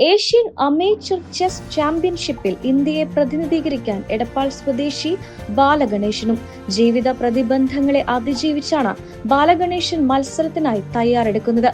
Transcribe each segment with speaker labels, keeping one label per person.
Speaker 1: Asian amateur chess ചാമ്പ്യൻഷിപ്പിൽ ഇന്ത്യയെ പ്രതിനിധീകരിക്കാൻ എടപ്പാൾ സ്വദേശി ബാലഗണേശനും ജീവിത പ്രതിബന്ധങ്ങളെ അതിജീവിച്ചാണ് ബാലഗണേശൻ മത്സരത്തിനായി തയ്യാറെടുക്കുന്നത്.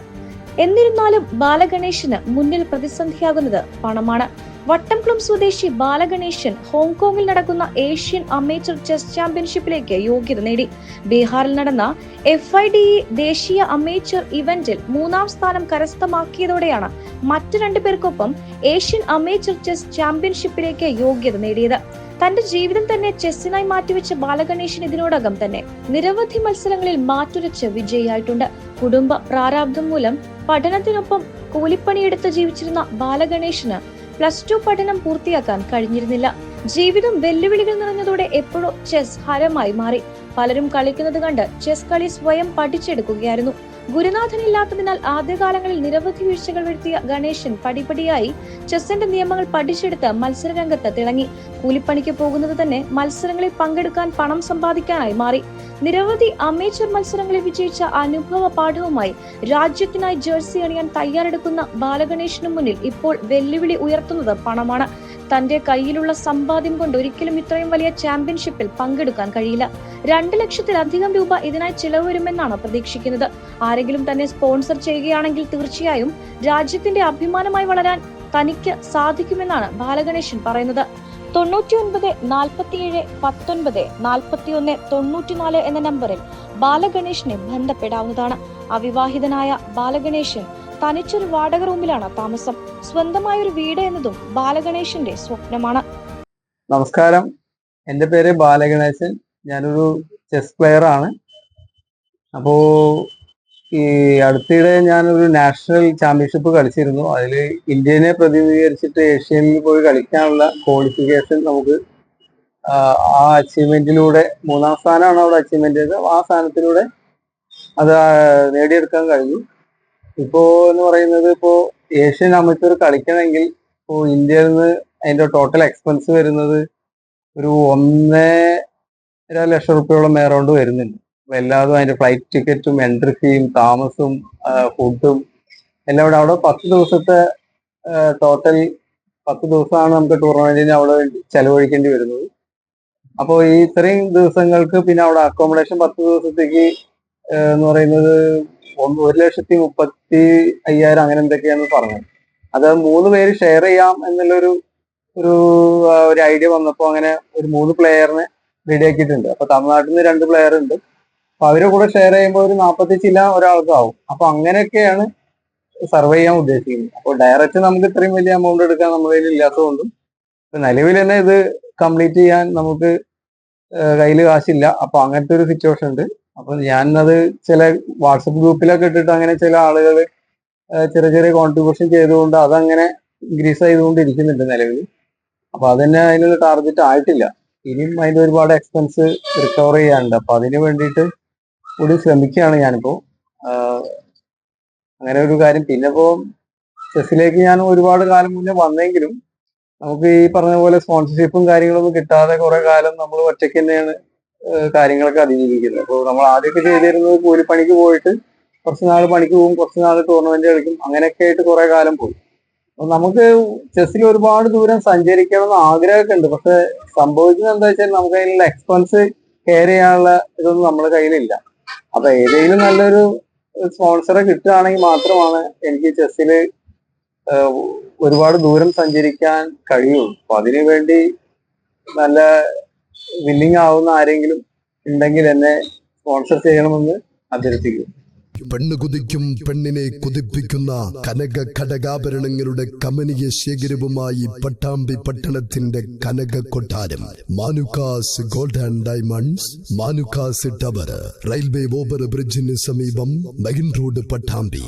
Speaker 1: എന്നിരുന്നാലും ബാലഗണേശന് മുന്നിൽ പ്രതിസന്ധിയാകുന്നത് പണമാണ്. വട്ടംകുളം സ്വദേശി ബാലഗണേശൻ ഹോങ്കോങ്ങിൽ നടക്കുന്ന ഏഷ്യൻ അമേച്ചർ ചെസ് ചാമ്പ്യൻഷിപ്പിലേക്ക് യോഗ്യത നേടി. ബീഹാറിൽ നടന്ന എഫ് ഐ ഡി ദേശീയ അമേച്ചർ ഇവന്റിൽ മൂന്നാം സ്ഥാനം കരസ്ഥമാക്കിയതോടെയാണ് മറ്റു രണ്ടു പേർക്കൊപ്പം ഏഷ്യൻ അമേച്ചർ ചെസ് ചാമ്പ്യൻഷിപ്പിലേക്ക് യോഗ്യത നേടിയത്. തന്റെ ജീവിതം തന്നെ ചെസ്സിനായി മാറ്റിവെച്ച ബാലഗണേശൻ ഇതിനോടകം തന്നെ നിരവധി മത്സരങ്ങളിൽ മാറ്റുരച്ച് വിജയിയായിട്ടുണ്ട്. കുടുംബ പ്രാരാബ്ദം മൂലം പഠനത്തിനൊപ്പം കൂലിപ്പണിയെടുത്ത് ജീവിച്ചിരുന്ന ബാലഗണേശന് പ്ലസ് ടു പഠനം പൂർത്തിയാക്കാൻ കഴിഞ്ഞിരുന്നില്ല. ജീവിതം വെല്ലുവിളികൾ നിറഞ്ഞതോടെ എപ്പോഴും ചെസ് ഹരമായി മാറി. പലരും കളിക്കുന്നത് കണ്ട് ചെസ് കളി സ്വയം പഠിച്ചെടുക്കുകയായിരുന്നു. ഗുരുനാഥനില്ലാത്തതിനാൽ ആദ്യകാലങ്ങളിൽ നിരവധി വീഴ്ചകൾ വരുത്തിയ ഗണേശൻ പടിപടിയായി ചെസ്സിന്റെ നിയമങ്ങൾ പഠിച്ചെടുത്ത് മത്സരരംഗത്ത് തിളങ്ങി. കൂലിപ്പണിക്ക് പോകുന്നത് തന്നെ മത്സരങ്ങളിൽ പങ്കെടുക്കാൻ പണം സമ്പാദിക്കാനായി മാറി. നിരവധി അമേച്ചർ മത്സരങ്ങളിൽ വിജയിച്ച അനുഭവ പാഠവുമായി രാജ്യത്തിനായി ജേഴ്സി അണിയാൻ തയ്യാറെടുക്കുന്ന ബാലഗണേഷിനു മുന്നിൽ ഇപ്പോൾ വെല്ലുവിളി ഉയർത്തുന്നത് പണമാണ്. തന്റെ കയ്യിലുള്ള സമ്പാദ്യം കൊണ്ട് ഒരിക്കലും ഇത്രയും വലിയ ചാമ്പ്യൻഷിപ്പിൽ പങ്കെടുക്കാൻ കഴിയില്ല. രണ്ട് ലക്ഷത്തിലധികം രൂപ ഇതിനായി ചിലവ് വരുമെന്നാണ് പ്രതീക്ഷിക്കുന്നത്. ആരെങ്കിലും തന്നെ സ്പോൺസർ ചെയ്യുകയാണെങ്കിൽ തീർച്ചയായും രാജ്യത്തിന്റെ അഭിമാനമായി വളരാൻ തനിക്ക് സാധിക്കുമെന്നാണ് ബാലഗണേശൻ പറയുന്നത്. തൊണ്ണൂറ്റി ഒൻപത് നാൽപ്പത്തിയേഴ് പത്തൊൻപത് നാൽപ്പത്തിയൊന്ന് തൊണ്ണൂറ്റിനാല് എന്ന നമ്പറിൽ ബാലഗണേഷിനെ ബന്ധപ്പെടാവുന്നതാണ്. അവിവാഹിതനായ ബാലഗണേശൻ തനിച്ചൊരു വാടക റൂമിലാണ് താമസം. സ്വന്തമായ ഒരു വീട് എന്നതും ബാലഗണേശന്റെ സ്വപ്നമാണ്.
Speaker 2: നമസ്കാരം. എന്റെ പേര് ബാലഗണേശൻ. ഞാനൊരു ചെസ് പ്ലെയർ ആണ്. അപ്പോ ഈ അടുത്തിടെ ഞാനൊരു നാഷണൽ ചാമ്പ്യൻഷിപ്പ് കളിച്ചിരുന്നു. അതിൽ ഇന്ത്യനെ പ്രതിനിധീകരിച്ചിട്ട് ഏഷ്യയിൽ പോയി കളിക്കാനുള്ള ക്വാളിഫിക്കേഷൻ നമുക്ക് ആ അച്ചീവ്മെന്റിലൂടെ മൂന്നാം സ്ഥാനമാണ് അവിടെ അച്ചീവ്മെന്റ് ചെയ്തത്. ആ സ്ഥാനത്തിലൂടെ അത് നേടിയെടുക്കാൻ കഴിഞ്ഞു. ഇപ്പോ എന്ന് പറയുന്നത് ഇപ്പോ ഏഷ്യൻ അമച്ചർ കളിക്കണമെങ്കിൽ ഇപ്പോ ഇന്ത്യയിൽ നിന്ന് അതിന്റെ ടോട്ടൽ എക്സ്പെൻസ് വരുന്നത് ഒരു ഒന്നര ലക്ഷം റുപ്യോളം എറൗണ്ട് വരുന്നുണ്ട്. എല്ലാതും അതിന്റെ ഫ്ലൈറ്റ് ടിക്കറ്റും എൻട്രി ഫീയും താമസവും ഫുഡും എല്ലാം കൂടെ അവിടെ പത്ത് ദിവസത്തെ ടോട്ടൽ പത്ത് ദിവസമാണ് നമുക്ക് ടൂർണമെന്റിന് അവിടെ ചെലവഴിക്കേണ്ടി വരുന്നത്. അപ്പോൾ ഈ ഇത്രയും ദിവസങ്ങൾക്ക് പിന്നെ അവിടെ അക്കോമഡേഷൻ പത്ത് ദിവസത്തേക്ക് എന്ന് പറയുന്നത് ഒരു ലക്ഷത്തി മുപ്പത്തി അയ്യായിരം അങ്ങനെ എന്തൊക്കെയാന്ന് പറഞ്ഞത് അത് മൂന്ന് പേര് ഷെയർ ചെയ്യാം എന്നുള്ളൊരു ഒരു ഒരു ഐഡിയ വന്നപ്പോൾ അങ്ങനെ ഒരു മൂന്ന് പ്ലെയറിനെ റെഡിയാക്കിയിട്ടുണ്ട് അപ്പൊ തമിഴ്നാട്ടിൽ നിന്ന് രണ്ട് പ്ലെയർ ഉണ്ട്. അപ്പൊ അവരെ കൂടെ ഷെയർ ചെയ്യുമ്പോൾ ഒരു നാൽപ്പത്തി ചില ഒരാൾക്കാവും. അപ്പൊ അങ്ങനെയൊക്കെയാണ് സർവേ ചെയ്യാൻ ഉദ്ദേശിക്കുന്നത്. അപ്പോൾ ഡയറക്റ്റ് നമുക്ക് ഇത്രയും വലിയ എമൗണ്ട് എടുക്കാൻ നമ്മുടെ കയ്യിൽ ഇല്ലാത്തതുകൊണ്ടും നിലവിൽ തന്നെ ഇത് കംപ്ലീറ്റ് ചെയ്യാൻ നമുക്ക് കയ്യിൽ കാശില്ല. അപ്പൊ അങ്ങനത്തെ ഒരു സിറ്റുവേഷൻ ഉണ്ട്. അപ്പൊ ഞാനത് ചില വാട്സപ്പ് ഗ്രൂപ്പിലൊക്കെ ഇട്ടിട്ട് അങ്ങനെ ചില ആളുകൾ ചെറിയ ചെറിയ കോൺട്രിബ്യൂഷൻ ചെയ്തുകൊണ്ട് അതങ്ങനെ ഇൻക്രീസ് ചെയ്തുകൊണ്ടിരിക്കുന്നുണ്ട് നിലവിൽ അപ്പൊ അതന്നെ അതിനുള്ള ടാർഗറ്റ് ആയിട്ടില്ല. ഇനിയും അതിന്റെ ഒരുപാട് എക്സ്പെൻസ് റിക്കവർ ചെയ്യാനുണ്ട്. അപ്പൊ അതിന് വേണ്ടിയിട്ട് കൂടി ശ്രമിക്കുകയാണ് ഞാനിപ്പോ. അങ്ങനെ ഒരു കാര്യം. പിന്നെ ഇപ്പോ ചെസ്സിലേക്ക് ഞാൻ ഒരുപാട് കാലം മുന്നേ വന്നെങ്കിലും നമുക്ക് ഈ പറഞ്ഞ പോലെ സ്പോൺസർഷിപ്പും കാര്യങ്ങളൊന്നും കിട്ടാതെ കുറെ കാലം നമ്മൾ ഒറ്റയ്ക്ക് തന്നെയാണ് കാര്യങ്ങളൊക്കെ അതിജീവിക്കുന്നത് അപ്പോൾ നമ്മൾ ആദ്യമൊക്കെ ചെയ്തിരുന്നത് കൂലിപ്പണിക്ക് പോയിട്ട് കുറച്ച് നാൾ പണിക്ക് പോകും കുറച്ച് നാൾ ടൂർണമെന്റ് കളിക്കും അങ്ങനെയൊക്കെ ആയിട്ട് കുറെ കാലം പോയി. നമുക്ക് ചെസ്സിൽ ഒരുപാട് ദൂരം സഞ്ചരിക്കണം എന്ന് ആഗ്രഹമൊക്കെ ഉണ്ട്. പക്ഷെ സംഭവിക്കുന്നത് എന്താ വെച്ചാൽ നമുക്ക് അതിനുള്ള എക്സ്പെൻസ് കെയർ ചെയ്യാനുള്ള ഇതൊന്നും നമ്മുടെ കയ്യിലില്ല. അപ്പൊ ഏതെങ്കിലും നല്ലൊരു സ്പോൺസറെ കിട്ടുകയാണെങ്കിൽ മാത്രമാണ് എനിക്ക് ചെസ്സിൽ ഒരുപാട് ദൂരം സഞ്ചരിക്കാൻ കഴിയുള്ളൂ. അപ്പൊ അതിനു വേണ്ടി നല്ല വില്ലിങ് ആവുന്ന ആരെങ്കിലും ഉണ്ടെങ്കിൽ എന്നെ സ്പോൺസർ ചെയ്യണമെന്ന് അഭ്യർത്ഥിക്കും
Speaker 3: പെണ്ണ് കുതിക്കും പെണ്ണിനെ കുതിപ്പിക്കുന്ന കനക ഘടകാഭരണങ്ങളുടെ കമനീയ ശേഖരവുമായി പട്ടാമ്പി പട്ടണത്തിന്റെ കനക കൊട്ടാരം. Manukkas gold and diamonds Manukkas tower railway over ബ്രിഡ്ജിന് സമീപം മെയിൻ റോഡ് പട്ടാമ്പി.